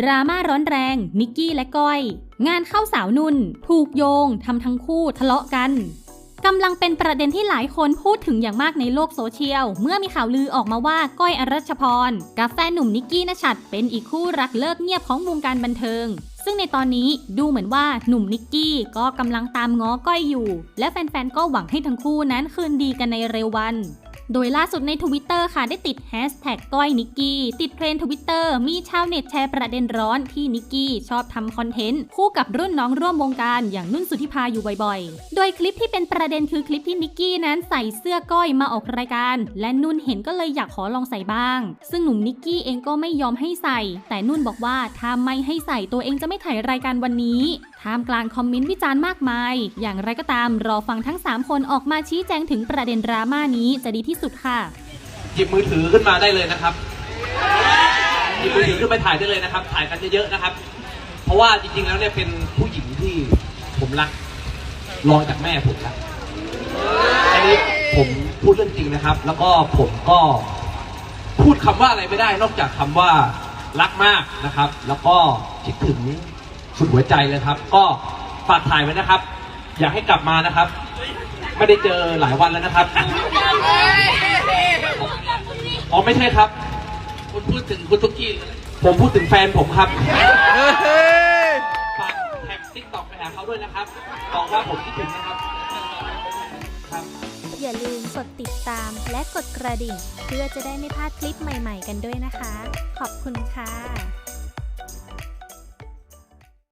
ดราม่าร้อนแรง นิกกี้และก้อย งานเข้าสาวนุ่น ถูกโยงทำทั้งคู่ทะเลาะกันกำลังเป็นประเด็นที่หลายคนพูดถึงอย่างมากในโลกโซเชียล เมื่อมีข่าวลือออกมาว่าก้อยอรัชพร กับแฟนหนุ่มนิกกี้นชัดเป็นอีกคู่รักเลิกเงียบของวงการบันเทิง ซึ่งในตอนนี้ดูเหมือนว่าหนุ่มนิกกี้ก็กำลังตามง้อก้อยอยู่ และแฟนๆก็หวังให้ทั้งคู่นั้นคืนดีกันในเร็ววัน โดยล่าสุดใน Twitter ค่ะได้ติดแฮชแท็กก้อยนิกกี้ติดเทรนทวิตเตอร์มีชาวเน็ตแชร์ประเด็นร้อนที่นิกกี้ชอบทำคอนเทนต์ คู่กับรุ่นน้องร่วมวงการอย่างนุ่นสุธิภาอยู่บ่อยๆ โดยคลิปที่เป็นประเด็นคือคลิปที่นิกกี้นั้นใส่เสื้อก้อยมาออกรายการ และนุ่นเห็นก็เลยอยากขอลองใส่บ้าง ซึ่งหนุ่มนิกกี้เองก็ไม่ยอมให้ใส่ แต่นุ่นบอกว่าถ้าไม่ให้ใส่ตัวเองจะไม่ถ่ายรายการวันนี้ท่ามกลางคอมเมนต์วิจารณ์มากมาย อย่างไรก็ตามรอฟังทั้ง 3 คนออกมาชี้แจงถึงประเด็นดราม่านี้จะดีที่สุดค่ะ หยิบมือถือขึ้นมาได้เลยนะครับ หยิบมือถือขึ้นไปถ่ายได้เลยนะครับ ถ่ายกันเยอะๆนะครับ เพราะว่าจริงๆแล้วเนี่ยเป็นผู้หญิงที่ผมรัก รองจากแม่ผมนะอันนี้ผมพูดเรื่องจริงนะครับ แล้วก็ผมก็พูดคำว่าอะไรไม่ได้ นอกจากคำว่ารักมากนะครับ แล้วก็คิดถึงสุดหัวใจเลยครับ ก็ฝากถ่ายไว้นะครับ อยากให้กลับมานะครับ ไม่ได้เจอหลายวันแล้วนะครับอ๋อไม่ใช่ครับ คุณพูดถึงคุณทุกกี้เลยผมพูดถึงแฟนผมครับฝากแท็กติ๊กต็อกไปหาเขาด้วยนะครับ บอกว่าผมคิดถึงนะครับครับ อย่าลืมกดติดตามและกดกระดิ่ง เพื่อจะได้ไม่พลาดคลิปใหม่ๆกันด้วยนะคะ ขอบคุณค่ะ